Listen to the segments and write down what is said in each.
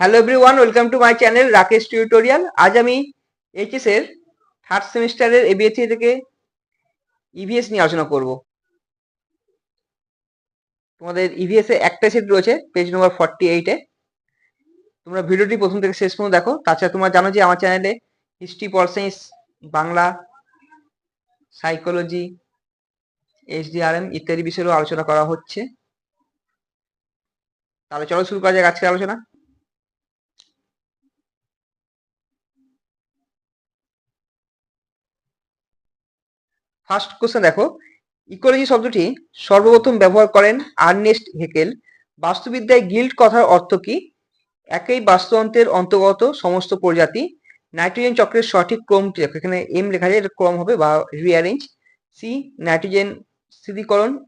Hello everyone welcome to my channel Rakesh tutorial আজ আমি HS এর থার্ড সেমিস্টারের এবিএসি থেকে ইভিএস নিয়ে আলোচনা করব। তোমাদের ইভিএস এ একটা সেট রয়েছে পেজ নম্বর ফর্টি এইটে তোমরা ভিডিওটি প্রথম থেকে শেষ পর্যন্ত দেখো। তাছাড়া তোমরা জানো যে আমার চ্যানেলে history pol science Bangla psychology HDRM ইত্যাদি বিষয়েও আলোচনা করা হচ্ছে। তাহলে চলো শুরু করা যাক আজকের আলোচনা। ফার্স্ট কোশ্চেন দেখো। ইকোলজি শব্দটি সর্বপ্রথম ব্যবহার করেন আর্নেস্ট হেকেল। বাস্তুবিদ্যায় গিল্ড কথার অর্থ কি? একই বাস্তুতন্ত্রের অন্তর্গত সমস্ত প্রজাতি। নাইট্রোজেন চক্রের সঠিক ক্রমটি দেখো, এখানে এম লেখা যায়, এটা ক্রম হবে বা রিঅ্যারেঞ্জ সি নাইট্রোজেন স্থিতিকরণ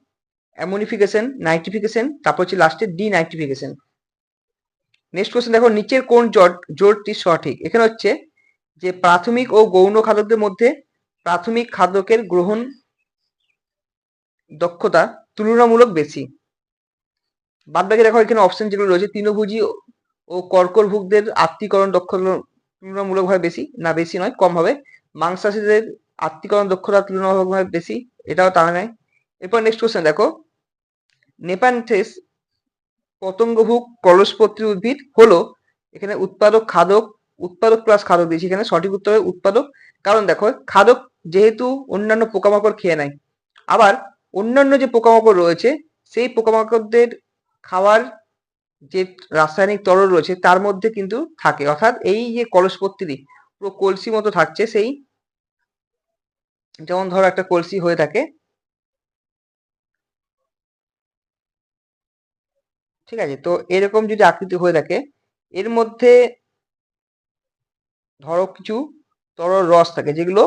অ্যামোনিফিকেশন নাইট্রিফিকেশন তারপর হচ্ছে লাস্টে ডি নাইট্রিফিকেশন নেক্সট কোশ্চেন দেখো, নিচের কোন জোট- জোটটি সঠিক? এখানে হচ্ছে যে প্রাথমিক ও গৌণ খাদকদের মধ্যে প্রাথমিক খাদ্যকের গ্রহণ দক্ষতা তুলনামূলক বেশি। বাদ বাকি দেখো, এখানে অপশন যেগুলো রয়েছে, তৃণভোজী ও কর্করভুকদের আত্মীকরণ দক্ষতা তুলনামূলকভাবে বেশি। না, বেশি নয়, কম হবে। মাংসাশীদের আত্মীকরণ দক্ষতা তুলনামূলকভাবে বেশি, এটাও তা নয়। এরপর নেক্সট কোশ্চেন দেখো। নেপানথেস পতঙ্গভুক কলসপত্রী উদ্ভিদ হলো এখানে উৎপাদক, খাদক, উৎপাদক প্লাস খাদক দিয়েছি। এখানে সঠিক উত্তর উৎপাদক। কারণ দেখো, খাদক যেহেতু অন্যান্য পোকামাকড় খেয়ে নেয়। আবার অন্যান্য যে পোকামাকড় রয়েছে, সেই পোকামাকড়দের খাওয়ার যে রাসায়নিক তরল রয়েছে, তার মধ্যে কিন্তু থাকে। অর্থাৎ এই যে কলসপত্রি পুরো কলসি মতো থাকছে, সেই যেমন ধরো একটা কলসি হয়ে থাকে। ঠিক আছে, তো এরকম যদি আকৃতি হয়ে থাকে, এর মধ্যে ধরো কিছু তরল রস থাকে, যেগুলো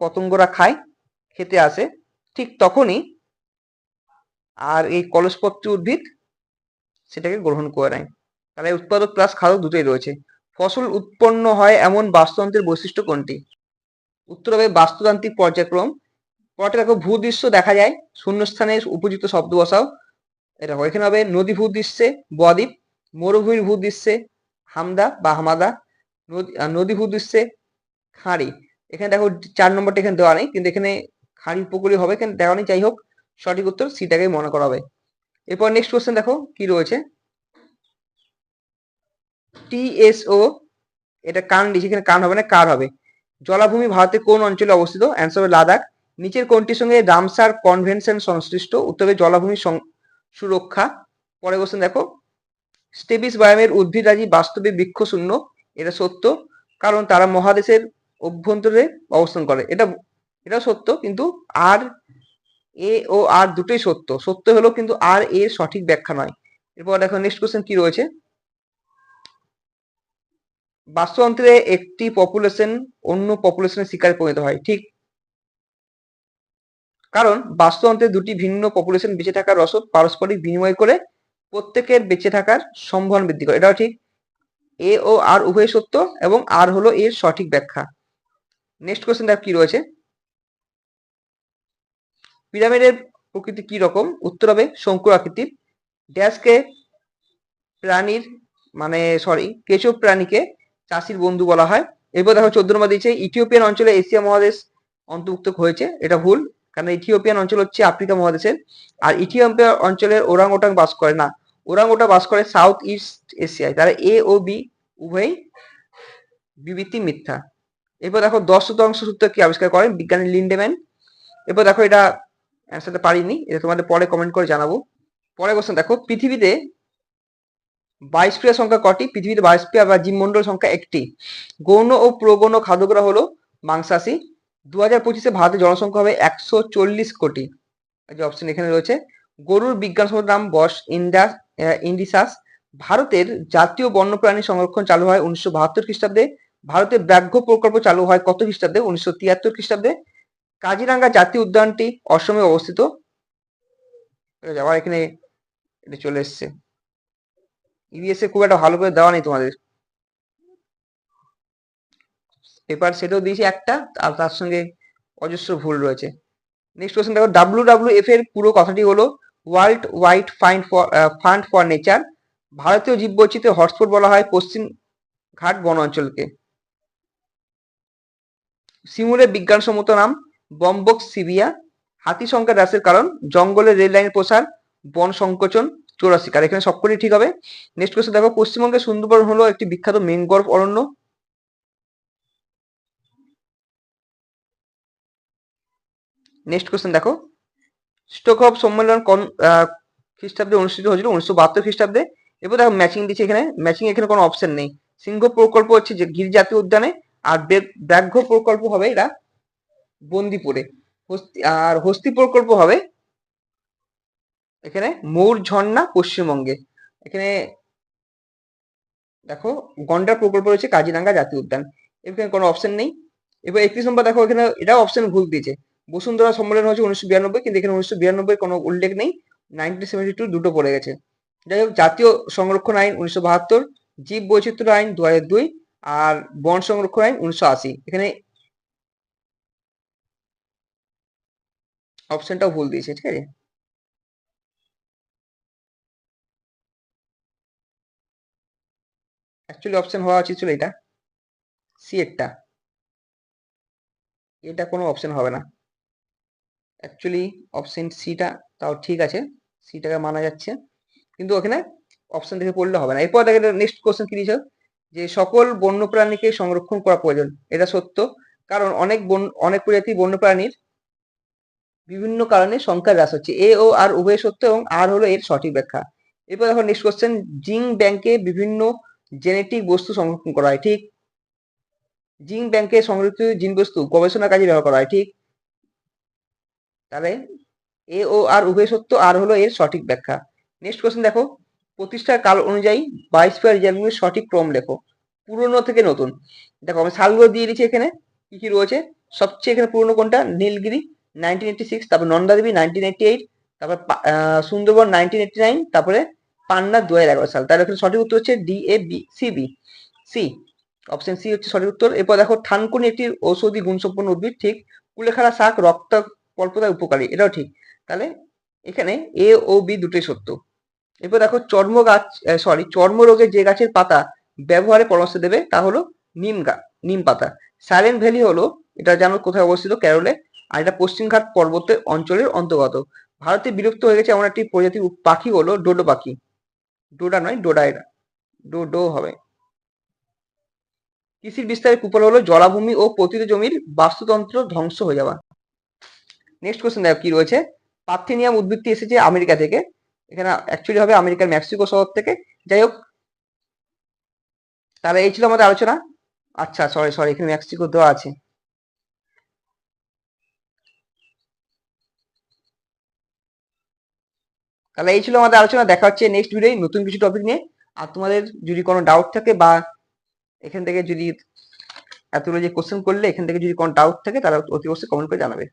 পতঙ্গরা খায়, খেতে আসে, ঠিক তখনই আর এই কলসপত্রী উদ্ভিদ সেটাকে গ্রহণ করে নেয়। তাহলে উৎপাদক প্লাস খাদক দুটোই রয়েছে। ফসল উৎপন্ন হয় এমন বাস্তুতন্ত্রের বৈশিষ্ট্য কোনটি? উত্তর হবে বাস্তুতান্ত্রিক পর্যায়ক্রম। পরটা দেখো, ভূদৃশ্য দেখা যায়, শূন্যস্থানে উপযুক্ত শব্দ বসাও। এটা এখানে হবে নদী ভূদৃশ্যে বদ্বীপ, মরুভূমির ভূদৃশ্যে হামদা বা হামাদা নদী ভূদৃশ্যে খাঁড়ি। এখানে দেখো চার নম্বরটা এখানে দেওয়া নেই, কিন্তু এখানে খাঁড়ি পুকুরি হবে, এখানে দেওয়া নেই। যাই হোক, সঠিক উত্তর সিটাকেই মনে করা হবে। এরপর নেক্সট কোশ্চেন দেখো, কি রয়েছে? টিএসও এটা কান দিয়েছে এখানে কান হবে না, কার হবে? জলাভূমি ভারতের কোন অঞ্চলে অবস্থিত? অ্যান্সার হবে লাদাখ। নিচের কোনটির সঙ্গে রামসার কনভেনশন সংশ্লিষ্ট? উত্তরে জলাভূমি সুরক্ষা। পরে কোশ্চেন দেখো, স্টেবিস বায়ামের উদ্ভিদরাজি বাস্তবে বৃক্ষশূন্য, এটা সত্য, কারণ তারা মহাদেশের অভ্যন্তরে অবস্থান করে। এটা এটাও সত্য, কিন্তু আর এ ও আর দুটোই সত্য। সত্য হলো কিন্তু আর এর সঠিক ব্যাখ্যা নয়। এরপর দেখো নেক্সট কোশ্চেন কি রয়েছে? বাস্তুতন্ত্রে একটি পপুলেশন অন্য পপুলেশনের শিকারে পরিণত হয়। ঠিক? কারণ বাস্তুতন্ত্রে দুটি ভিন্ন পপুলেশন বেঁচে থাকার রসদ পারস্পরিক বিনিময় করে প্রত্যেকের বেঁচে থাকার সম্ভাবনা বৃদ্ধি করে। এটাও ঠিক। এ ও আর উভয় সত্য এবং আর হলো এর সঠিক ব্যাখ্যা। নেক্সট কোশ্চেন দেখ কি রয়েছে? পিরামিডের প্রকৃতি কি রকম? উত্তর হবে শঙ্কুর আকৃতির ড্যাশকে প্রাণীর মানে সরি কেশব প্রাণীকে চাষির বন্ধু বলা হয়। এরপর দেখো চোদ্দ নম্বর দিয়েছে, ইথিওপিয়ান অঞ্চলে এশিয়া মহাদেশ অন্তর্ভুক্ত হয়েছে, এটা ভুল, কারণ ইথিওপিয়ান অঞ্চল হচ্ছে আফ্রিকা মহাদেশের, আর ইথিওপিয়া অঞ্চলের ওরাং ওটাং বাস করে না। ওরাং ওটা বাস করে সাউথ ইস্ট এশিয়ায় তারা এ ও বি উভয়ই বিবৃতি মিথ্যা। এরপর দেখো দশ শতাংশ সূত্র কি আবিষ্কার করেন বিজ্ঞানী লিন্ডেম্যান। এরপর দেখো এটা অ্যান্সারটা পারিনি, এটা তোমাদের পরে কমেন্ট করে জানাব। পরে কোশ্চেন দেখো, পৃথিবীতে বায়োস্ফিয়ার সংখ্যা কটি? পৃথিবীতে বায়োস্ফিয়ার বা জীবমণ্ডল সংখ্যা একটি। গৌণ ও প্রগৌণ খাদ্যগ্রা হলো মাংসাশী। দু হাজার পঁচিশে ভারতের জনসংখ্যা হবে একশো চল্লিশ কোটি। যে অপশন এখানে রয়েছে। গরুর বিজ্ঞানসম্মত নাম বস ইন্ডাস ইন্ডিসাস। ভারতের জাতীয় বন্যপ্রাণী সংরক্ষণ চালু হয় উনিশশো বাহাত্তর খ্রিস্টাব্দে। ভারতের ব্যাঘ্র প্রকল্প চালু হয় কত খ্রিস্টাব্দে? উনিশশো তিয়াত্তর খ্রিস্টাব্দে। কাজিরাঙ্গা জাতীয় উদ্যানটি অসমে অবস্থিত। আবার এখানে এটা চলে এসছে। ইবিএসএ খুব একটা ভালো করে দেওয়া নেই তোমাদের। পেপার সেটাও দিয়েছি একটা আর তার সঙ্গে অজস্র ভুল রয়েছে। নেক্সট কোশ্চেন দেখো ডাব্লিউ ডাব্লিউ এফ এর পুরো কথাটি হলো world wide find for fund for nature ভারতীয় জীববৈচিত্র্যের হটস্পট বলা হয় পশ্চিম ঘাট বন অঞ্চলকে। সিমুরের বিজ্ঞানসম্মত নাম বম্বক সিবিয়া। হাতি সংখ্যা হ্রাসের কারণ, জঙ্গলে রেল লাইনের প্রসার, বন সংকোচন, চোরা শিকার। এখানে সবকটি ঠিক হবে। নেক্সট কোয়েশ্চেন দেখো, পশ্চিমবঙ্গের সুন্দরবন হলো একটি বিখ্যাত মেনগ্রোভ অরণ্য। নেক্সট কোয়েশ্চেন দেখো স্টকহোম সম্মেলন কোন খ্রিস্টাব্দে অনুষ্ঠিত হয়েছিল উনিশশো বাহাত্তর খ্রিস্টাব্দে। এবার দেখো ম্যাচিং দিচ্ছে এখানে। ম্যাচিং এখানে কোনো অপশন নেই। সিংহ প্রকল্প হচ্ছে যে গির জাতীয় উদ্যানে আর ব্যাঘ্র প্রকল্প হবে এরা বন্দিপুরে। আর হস্তি প্রকল্প হবে এখানে মৌর ঝর্ণা পশ্চিমবঙ্গে। এখানে দেখো, গন্ডার প্রকল্প রয়েছে কাজিরাঙ্গা জাতীয় উদ্যান। এখানে কোনো অপশন নেই। এবার একত্রিশ নম্বর দেখো, এখানে এটাও অপশন ভুল দিয়েছে। বসুন্ধরা সম্মেলন হচ্ছে উনিশশো বিরানব্বই, কিন্তু এখানে উনিশশো বিরানব্বই কোনো উল্লেখ নেই। নাইনটিন সেভেন্টি টু দুটো পড়ে গেছে। যাই হোক, জাতীয় সংরক্ষণ আইন উনিশশো বাহাত্তর, জীব বৈচিত্র্য আইন দু হাজার দুই আর বন সংরক্ষণ আইন উনিশশো আশি এখানে অপশনটাও ভুল দিয়েছে, ঠিক আছে? অ্যাকচুয়ালি অপশন হওয়া উচিত ছিল এটা। সি এরটা এটা কোনো অপশন হবে না। অ্যাকচুয়ালি অপশন সিটা তাও ঠিক আছে। সিটাকে মানা যাচ্ছে। কিন্তু ওখানে অপশন দেখে পড়লে হবে না। এরপর দেখে নেক্সট কোশ্চেন কি দিয়েছে? যে সকল বন্যপ্রাণীকে সংরক্ষণ করা প্রয়োজন, এটা সত্য। কারণ অনেক বন, অনেক প্রজাতি বন্যপ্রাণীর বিভিন্ন কারণে সংখ্যা হ্রাস হচ্ছে। এ ও আর উভয় সত্য এবং আর হলো এর সঠিক ব্যাখ্যা। এরপর দেখো নেক্সট কোশ্চেন জিং ব্যাংকে বিভিন্ন জেনেটিক বস্তু সংরক্ষণ করা হয়, ঠিক? জিং ব্যাংকে সংরক্ষিত জিন বস্তু গবেষণা কাজে ব্যবহার করা হয়, ঠিক? তাহলে এ ও আর উভয় সত্য, আর হলো এর সঠিক ব্যাখ্যা। নেক্সট কোশ্চেন দেখো প্রতিষ্ঠার কাল অনুযায়ী বায়োস্ফিয়ার রিজার্ভগুলির সঠিক ক্রম লেখো। পুরনো থেকে নতুন। দেখো, আমি সালগুলো দিয়ে দিচ্ছি এখানে। কি কি রয়েছে? সবচেয়ে এখানে পুরনো কোনটা? নীলগিরি নাইনটিন এইটটি সিক্স তারপর নন্দাদেবী নাইনটিন এইটটি এইট তারপর সুন্দরবন নাইনটিন এইটটি নাইন তারপরে পান্না দু হাজার এগারো সাল। তাহলে এখানে সঠিক উত্তর হচ্ছে D, A, B, C B. C option C হচ্ছে সঠিক উত্তর। এরপর দেখো, থানকুনি একটি ঔষধি গুণসম্পন্ন উদ্ভিদ। ঠিক, কুলেখাড়া শাক রক্ত কল্পতায় উপকারী। এটাও ঠিক। তাহলে এখানে এ ও বি দুটোই সত্য। এরপর দেখো চর্ম গাছ সরি চর্মরোগে যে গাছের পাতা ব্যবহারে পরামর্শ দেবে, তা হলো নিম গা, নিম পাতা। সাইলেন্ট ভ্যালি হলো, এটা জানো কোথায় অবস্থিত কেরলে আর এটা পশ্চিমঘাট পর্বতের অঞ্চলের অন্তর্গত। ভারতে বিলুপ্ত হয়ে গেছে এমন একটি প্রজাতির পাখি হলো ডোডো পাখি। ডোডা নয়, ডোডা এটা ডোডো হবে। কৃষির বিস্তারের কুপল হলো, জলাভূমি ও পতিত জমির বাস্তুতন্ত্র ধ্বংস হয়ে যাওয়া। নেক্সট কোশ্চেন দেখো কি রয়েছে? পার্থেনিয়াম উদ্ভিদটি এসেছে আমেরিকা থেকে। এখানে অ্যাকচুয়ালি হবে আমেরিকার মেক্সিকো শহর থেকে। যাই হোক, তাহলে এই ছিল আমাদের আলোচনা। আচ্ছা সরি সরি এখানে মেক্সিকো দেওয়া আছে। তাহলে এই ছিল আমাদের আলোচনা, দেখা হচ্ছে নেক্সট ভিডিও নতুন কিছু টপিক নিয়ে। আর তোমাদের যদি কোনো ডাউট থাকে বা এখান থেকে যদি এতগুলো যে কোশ্চেন করলে, এখান থেকে যদি কোনো ডাউট থাকে, তাহলে অতি অবশ্যই কমেন্ট করে জানাবে।